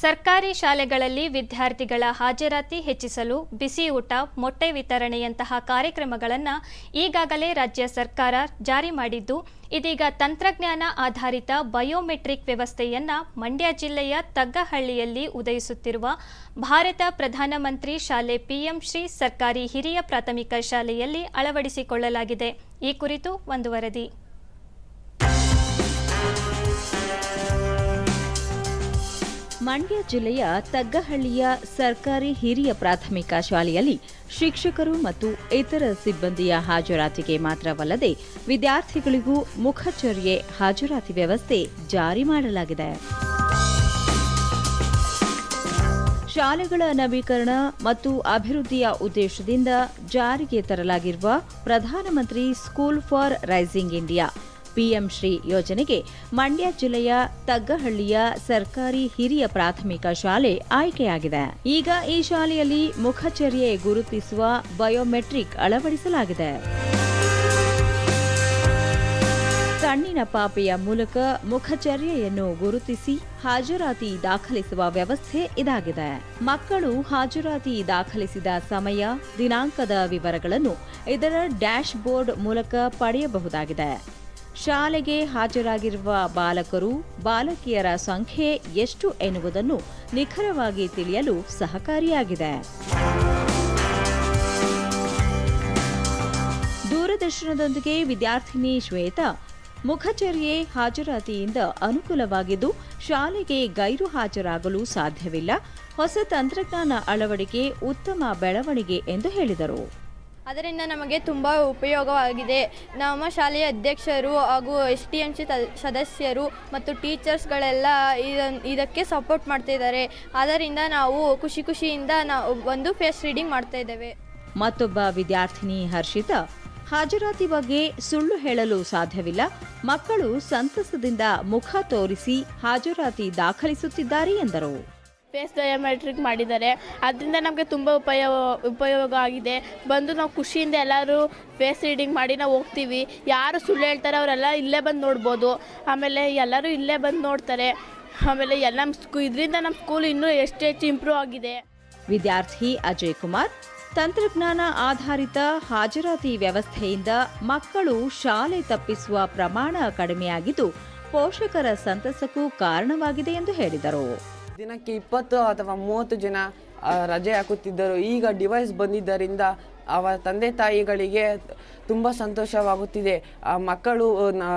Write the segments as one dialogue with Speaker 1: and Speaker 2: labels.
Speaker 1: ಸರ್ಕಾರಿ ಶಾಲೆಗಳಲ್ಲಿ ವಿದ್ಯಾರ್ಥಿಗಳ ಹಾಜರಾತಿ ಹೆಚ್ಚಿಸಲು ಬಿಸಿ ಊಟ, ಮೊಟ್ಟೆ ವಿತರಣೆಯಂತಹ ಕಾರ್ಯಕ್ರಮಗಳನ್ನು ಈಗಾಗಲೇ ರಾಜ್ಯ ಸರ್ಕಾರ ಜಾರಿ ಮಾಡಿದ್ದು, ಇದೀಗ ತಂತ್ರಜ್ಞಾನ ಆಧಾರಿತ ಬಯೋಮೆಟ್ರಿಕ್ ವ್ಯವಸ್ಥೆಯನ್ನು ಮಂಡ್ಯ ಜಿಲ್ಲೆಯ ತಗ್ಗಹಳ್ಳಿಯಲ್ಲಿ ಉದಯಿಸುತ್ತಿರುವ ಭಾರತ ಪ್ರಧಾನಮಂತ್ರಿ ಶಾಲೆ ಪಿಎಂ ಶ್ರೀ ಸರ್ಕಾರಿ ಹಿರಿಯ ಪ್ರಾಥಮಿಕ ಶಾಲೆಯಲ್ಲಿ ಅಳವಡಿಸಿಕೊಳ್ಳಲಾಗಿದೆ. ಈ ಕುರಿತು ಒಂದು ವರದಿ.
Speaker 2: ಮಂಡ್ಯ ಜಿಲ್ಲೆಯ ತಗ್ಗಹಳ್ಳಿಯ ಸರ್ಕಾರಿ ಹಿರಿಯ ಪ್ರಾಥಮಿಕ ಶಾಲೆಯಲ್ಲಿ ಶಿಕ್ಷಕರು ಮತ್ತು ಇತರ ಸಿಬ್ಬಂದಿಯ ಹಾಜರಾತಿಗೆ ಮಾತ್ರವಲ್ಲದೆ ವಿದ್ಯಾರ್ಥಿಗಳಿಗೂ ಮುಖಚರ್ಯೆ, ಹಾಜರಾತಿ ವ್ಯವಸ್ಥೆ ಜಾರಿ ಮಾಡಲಾಗಿದೆ. ಶಾಲೆಗಳ ನವೀಕರಣ ಮತ್ತು ಅಭಿವೃದ್ಧಿಯ ಉದ್ದೇಶದಿಂದ ಜಾರಿಗೆ ತರಲಾಗಿರುವ ಪ್ರಧಾನಮಂತ್ರಿ school for rising India PM Shri ಯೋಜನೆಗೆ ಮಂಡ್ಯ ಜಿಲ್ಲೆಯ ತಗ್ಗಹಳ್ಳಿಯ ಸರ್ಕಾರಿ ಹಿರಿಯ ಪ್ರಾಥಮಿಕ ಶಾಲೆ ಆಯ್ಕೆಯಾಗಿದೆ. ಈಗ ಈ ಶಾಲೆಯಲ್ಲಿ ಮುಖಚರ್ಯೆ ಗುರುತಿಸುವ ಬಯೋಮೆಟ್ರಿಕ್ ಅಳವಡಿಸಲಾಗಿದೆ. ಕಣ್ಣಿನ ಪಾಪೆಯ ಮೂಲಕ ಮುಖಚರ್ಯೆಯನ್ನು ಗುರುತಿಸಿ ಹಾಜರಾತಿ ದಾಖಲಿಸುವ ವ್ಯವಸ್ಥೆ ಇದಾಗಿದೆ. ಮಕ್ಕಳು ಹಾಜರಾತಿ ದಾಖಲಿಸಿದ ಸಮಯ, ದಿನಾಂಕದ ವಿವರಗಳನ್ನು ಇದರ ಡ್ಯಾಶ್ ಬೋರ್ಡ್ ಮೂಲಕ ಪಡೆಯಬಹುದಾಗಿದೆ. ಶಾಲೆಗೆ ಹಾಜರಾಗಿರುವ ಬಾಲಕರು ಬಾಲಕಿಯರ ಸಂಖ್ಯೆ ಎಷ್ಟು ಎನ್ನುವುದನ್ನು ನಿಖರವಾಗಿ ತಿಳಿಯಲು ಸಹಕಾರಿಯಾಗಿದೆ. ದೂರದರ್ಶನದೊಂದಿಗೆ ವಿದ್ಯಾರ್ಥಿನಿ ಶ್ವೇತಾ ಮುಖಚರ್ಯೆ ಹಾಜರಾತಿಯಿಂದ ಅನುಕೂಲವಾಗಿದ್ದು, ಶಾಲೆಗೆ ಗೈರು ಹಾಜರಾಗಲು ಸಾಧ್ಯವಿಲ್ಲ. ಹೊಸ ತಂತ್ರಜ್ಞಾನ ಅಳವಡಿಕೆ ಉತ್ತಮ ಬೆಳವಣಿಗೆ ಎಂದು ಹೇಳಿದರು.
Speaker 3: ಅದರಿಂದ ನಮಗೆ ತುಂಬ ಉಪಯೋಗವಾಗಿದೆ. ನಮ್ಮ ಶಾಲೆಯ ಅಧ್ಯಕ್ಷರು ಹಾಗೂ ಎಸ್ ಟಿ ಎಂ ಸಿ ಸದಸ್ಯರು ಮತ್ತು ಟೀಚರ್ಸ್ಗಳೆಲ್ಲ ಇದಕ್ಕೆ ಸಪೋರ್ಟ್ ಮಾಡ್ತಿದ್ದಾರೆ ಅದರಿಂದ ನಾವು ಖುಷಿ ಖುಷಿಯಿಂದ ನಾವು ಒಂದು ಫೇಸ್ ರೀಡಿಂಗ್ ಮಾಡ್ತಾ ಇದ್ದೇವೆ.
Speaker 2: ಮತ್ತೊಬ್ಬ ವಿದ್ಯಾರ್ಥಿನಿ ಹರ್ಷಿತಾ, ಹಾಜರಾತಿ ಬಗ್ಗೆ ಸುಳ್ಳು ಹೇಳಲು ಸಾಧ್ಯವಿಲ್ಲ. ಮಕ್ಕಳು ಸಂತಸದಿಂದ ಮುಖ ತೋರಿಸಿ ಹಾಜರಾತಿ ದಾಖಲಿಸುತ್ತಿದ್ದಾರೆ ಎಂದರು.
Speaker 4: ಫೇಸ್ ಬಯೋಮೆಟ್ರಿಕ್ ಮಾಡಿದ್ದಾರೆ. ಅದರಿಂದ ನಮಗೆ ತುಂಬ ಉಪಯೋಗ ಉಪಯೋಗ ಆಗಿದೆ. ಬಂದು ನಾವು ಖುಷಿಯಿಂದ ಎಲ್ಲರೂ ಫೇಸ್ ರೀಡಿಂಗ್ ಮಾಡಿ ನಾವು ಹೋಗ್ತೀವಿ. ಯಾರು ಸುಳ್ಳು ಹೇಳ್ತಾರೆ ಅವರೆಲ್ಲ ಇಲ್ಲೇ ಬಂದು ನೋಡ್ಬೋದು. ಆಮೇಲೆ ಎಲ್ಲರೂ ಇಲ್ಲೇ ಬಂದು ನೋಡ್ತಾರೆ. ಆಮೇಲೆ ಎಲ್ಲ ನಮ್ಮ ಸ್ಕೂ, ಇದರಿಂದ ನಮ್ಮ ಸ್ಕೂಲ್ ಇನ್ನೂ ಎಷ್ಟು ಹೆಚ್ಚು ಇಂಪ್ರೂವ್ ಆಗಿದೆ.
Speaker 2: ವಿದ್ಯಾರ್ಥಿ ಅಜಯ್ ಕುಮಾರ್ ತಂತ್ರಜ್ಞಾನ ಆಧಾರಿತ ಹಾಜರಾತಿ ವ್ಯವಸ್ಥೆಯಿಂದ ಮಕ್ಕಳು ಶಾಲೆ ತಪ್ಪಿಸುವ ಪ್ರಮಾಣ ಕಡಿಮೆಯಾಗಿದ್ದು ಪೋಷಕರ ಸಂತಸಕ್ಕೂ ಕಾರಣವಾಗಿದೆ ಎಂದು ಹೇಳಿದರು.
Speaker 5: ದಿನಕ್ಕೆ ಇಪ್ಪತ್ತು ಅಥವಾ ಮೂವತ್ತು ಜನ ರಜೆ ಹಾಕುತ್ತಿದ್ದರು. ಈಗ ಡಿವೈಸ್ ಬಂದಿದ್ದರಿಂದ ಅವರ ತಂದೆ ತಾಯಿಗಳಿಗೆ ತುಂಬ ಸಂತೋಷವಾಗುತ್ತಿದೆ. ಆ, ಮಕ್ಕಳು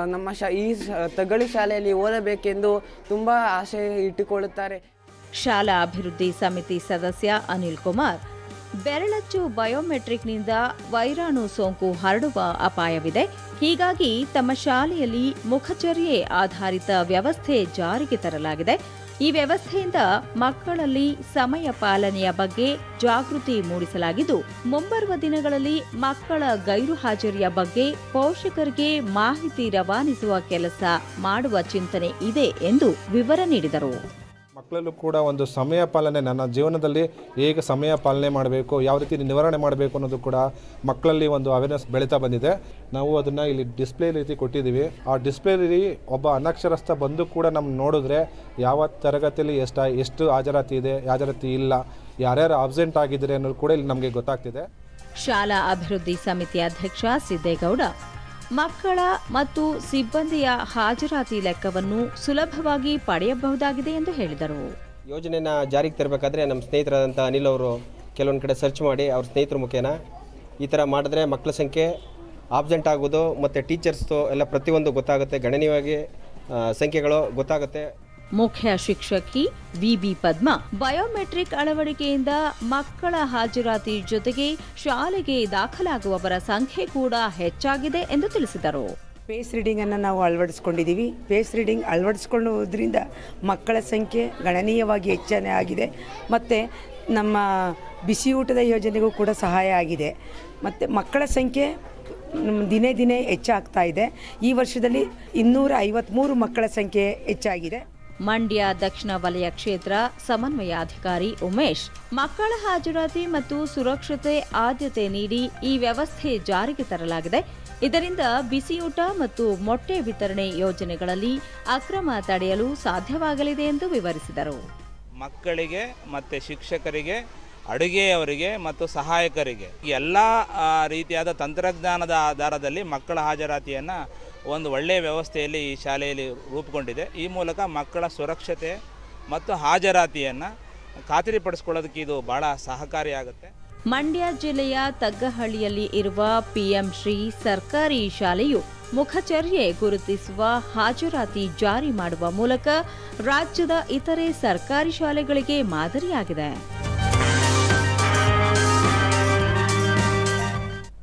Speaker 5: ನಮ್ಮ ಶಾ, ಈ ತಗಳಿ ಶಾಲೆಯಲ್ಲಿ ಓದಬೇಕೆಂದು ತುಂಬ ಆಸೆ ಇಟ್ಟುಕೊಳ್ಳುತ್ತಾರೆ.
Speaker 2: ಶಾಲಾ ಅಭಿವೃದ್ಧಿ ಸಮಿತಿ ಸದಸ್ಯ ಅನಿಲ್ ಕುಮಾರ್, ಬೆರಳಚ್ಚು ಬಯೋಮೆಟ್ರಿಕ್ನಿಂದ ವೈರಾಣು ಸೋಂಕು ಹರಡುವ ಅಪಾಯವಿದೆ. ಹೀಗಾಗಿ ತಮ್ಮ ಶಾಲೆಯಲ್ಲಿ ಮುಖಚರ್ಯೆ ಆಧಾರಿತ ವ್ಯವಸ್ಥೆ ಜಾರಿಗೆ ತರಲಾಗಿದೆ. ಈ ವ್ಯವಸ್ಥೆಯಿಂದ ಮಕ್ಕಳಲ್ಲಿ ಸಮಯ ಪಾಲನೆಯ ಬಗ್ಗೆ ಜಾಗೃತಿ ಮೂಡಿಸಲಾಗಿದ್ದು, ಮುಂಬರುವ ದಿನಗಳಲ್ಲಿ ಮಕ್ಕಳ ಗೈರು ಹಾಜರಿಯ ಬಗ್ಗೆ ಪೋಷಕರಿಗೆ ಮಾಹಿತಿ ರವಾನಿಸುವ ಕೆಲಸ ಮಾಡುವ ಚಿಂತನೆ ಇದೆ ಎಂದು ವಿವರ ನೀಡಿದರು.
Speaker 6: ಮಕ್ಕಳಲ್ಲೂ ಕೂಡ ಒಂದು ಸಮಯ ಪಾಲನೆ, ನನ್ನ ಜೀವನದಲ್ಲಿ ಹೇಗೆ ಸಮಯ ಪಾಲನೆ ಮಾಡಬೇಕು, ಯಾವ ರೀತಿ ನಿವಾರಣೆ ಮಾಡಬೇಕು ಅನ್ನೋದು ಕೂಡ ಮಕ್ಕಳಲ್ಲಿ ಒಂದು ಅವೇರ್ನೆಸ್ ಬೆಳೀತಾ ಬಂದಿದೆ. ನಾವು ಅದನ್ನು ಇಲ್ಲಿ ಡಿಸ್ಪ್ಲೇ ರೀತಿ ಕೊಟ್ಟಿದ್ದೀವಿ. ಆ ಡಿಸ್ಪ್ಲೇಲಿ ಒಬ್ಬ ಅನಕ್ಷರಸ್ಥ ಬಂದು ಕೂಡ ನಮ್ಮ ನೋಡಿದ್ರೆ ಯಾವ ತರಗತಿಯಲ್ಲಿ ಎಷ್ಟು ಎಷ್ಟು ಹಾಜರಾತಿ ಇದೆ, ಹಾಜರಾತಿ ಇಲ್ಲ, ಯಾರ್ಯಾರು ಆಬ್ಸೆಂಟ್ ಆಗಿದ್ದಾರೆ ಅನ್ನೋದು ಕೂಡ ಇಲ್ಲಿ ನಮಗೆ ಗೊತ್ತಾಗ್ತಿದೆ.
Speaker 2: ಶಾಲಾ ಅಭಿವೃದ್ಧಿ ಸಮಿತಿ ಅಧ್ಯಕ್ಷ ಸಿದ್ದೇಗೌಡ ಮಕ್ಕಳ ಮತ್ತು ಸಿಬ್ಬಂದಿಯ ಹಾಜರಾತಿ ಲೆಕ್ಕವನ್ನು ಸುಲಭವಾಗಿ ಪಡೆಯಬಹುದಾಗಿದೆ ಎಂದು ಹೇಳಿದರು.
Speaker 7: ಯೋಜನೆನ ಜಾರಿಗೆ ತರಬೇಕಾದ್ರೆ ನಮ್ಮ ಸ್ನೇಹಿತರಾದಂಥ ಅನಿಲ್ ಅವರು ಕೆಲವೊಂದು ಕಡೆ ಸರ್ಚ್ ಮಾಡಿ ಅವ್ರ ಸ್ನೇಹಿತರ ಮುಖೇನ ಈ ಥರ ಮಾಡಿದ್ರೆ ಮಕ್ಕಳ ಸಂಖ್ಯೆ ಆಬ್ಸೆಂಟ್ ಆಗೋದು ಮತ್ತು ಟೀಚರ್ಸ್ದು ಎಲ್ಲ ಪ್ರತಿಯೊಂದು ಗೊತ್ತಾಗುತ್ತೆ. ಗಣನೀಯವಾಗಿ ಸಂಖ್ಯೆಗಳು ಗೊತ್ತಾಗುತ್ತೆ.
Speaker 2: ಮುಖ್ಯ ಶಿಕ್ಷಕಿ ವಿಬಿ ಪದ್ಮ, ಬಯೋಮೆಟ್ರಿಕ್ ಅಳವಡಿಕೆಯಿಂದ ಮಕ್ಕಳ ಹಾಜರಾತಿ ಜೊತೆಗೆ ಶಾಲೆಗೆ ದಾಖಲಾಗುವವರ ಸಂಖ್ಯೆ ಕೂಡ ಹೆಚ್ಚಾಗಿದೆ ಎಂದು ತಿಳಿಸಿದರು.
Speaker 8: ಫೇಸ್ ರೀಡಿಂಗನ್ನು ನಾವು ಅಳವಡಿಸ್ಕೊಂಡಿದ್ದೀವಿ. ಫೇಸ್ ರೀಡಿಂಗ್ ಅಳವಡಿಸ್ಕೊಳ್ಳೋದ್ರಿಂದ ಮಕ್ಕಳ ಸಂಖ್ಯೆ ಗಣನೀಯವಾಗಿ ಹೆಚ್ಚನೆ ಆಗಿದೆ. ಮತ್ತು ನಮ್ಮ ಬಿಸಿಯೂಟದ ಯೋಜನೆಗೂ ಕೂಡ ಸಹಾಯ ಆಗಿದೆ. ಮತ್ತು ಮಕ್ಕಳ ಸಂಖ್ಯೆ ದಿನೇ ದಿನೇ ಹೆಚ್ಚಾಗ್ತಾ ಇದೆ. ಈ ವರ್ಷದಲ್ಲಿ ಇನ್ನೂರ ಐವತ್ತ್ಮೂರು ಮಕ್ಕಳ ಸಂಖ್ಯೆ ಹೆಚ್ಚಾಗಿದೆ.
Speaker 2: ಮಂಡ್ಯ ದಕ್ಷಿಣ ವಲಯ ಕ್ಷೇತ್ರ ಸಮನ್ವಯಾಧಿಕಾರಿ ಉಮೇಶ್. ಮಕ್ಕಳ ಹಾಜರಾತಿ ಮತ್ತು ಸುರಕ್ಷತೆ ಆದ್ಯತೆ ನೀಡಿ ಈ ವ್ಯವಸ್ಥೆ ಜಾರಿಗೆ ತರಲಾಗಿದೆ. ಇದರಿಂದ ಬಿಸಿಯೂಟ ಮತ್ತು ಮೊಟ್ಟೆ ವಿತರಣೆ ಯೋಜನೆಗಳಲ್ಲಿ ಅಕ್ರಮ ತಡೆಯಲು ಸಾಧ್ಯವಾಗಲಿದೆ ಎಂದು ವಿವರಿಸಿದರು.
Speaker 9: ಮಕ್ಕಳಿಗೆ ಮತ್ತು ಶಿಕ್ಷಕರಿಗೆ, ಅಡುಗೆಯವರಿಗೆ ಮತ್ತು ಸಹಾಯಕರಿಗೆ ಎಲ್ಲ ರೀತಿಯಾದ ತಂತ್ರಜ್ಞಾನದ ಆಧಾರದಲ್ಲಿ ಮಕ್ಕಳ ಹಾಜರಾತಿಯನ್ನು ಒಂದು ಒಳ್ಳೆಯ ವ್ಯವಸ್ಥೆಯಲ್ಲಿ ಈ ಶಾಲೆಯಲ್ಲಿ ರೂಪುಗೊಂಡಿದೆ. ಈ ಮೂಲಕ ಮಕ್ಕಳ ಸುರಕ್ಷತೆ ಮತ್ತು ಹಾಜರಾತಿಯನ್ನು ಖಾತರಿಪಡಿಸ್ಕೊಳ್ಳೋದಕ್ಕೆ ಇದು ಬಹಳ ಸಹಕಾರಿಯಾಗುತ್ತೆ
Speaker 2: ಮಂಡ್ಯ ಜಿಲ್ಲೆಯ ತಗ್ಗಹಳ್ಳಿಯಲ್ಲಿ ಇರುವ ಪಿಎಂ ಶ್ರೀ ಸರ್ಕಾರಿ ಶಾಲೆಯು ಮುಖಚರ್ಯೆ ಗುರುತಿಸುವ ಹಾಜರಾತಿ ಜಾರಿ ಮಾಡುವ ಮೂಲಕ ರಾಜ್ಯದ ಇತರೆ ಸರ್ಕಾರಿ ಶಾಲೆಗಳಿಗೆ ಮಾದರಿಯಾಗಿದೆ.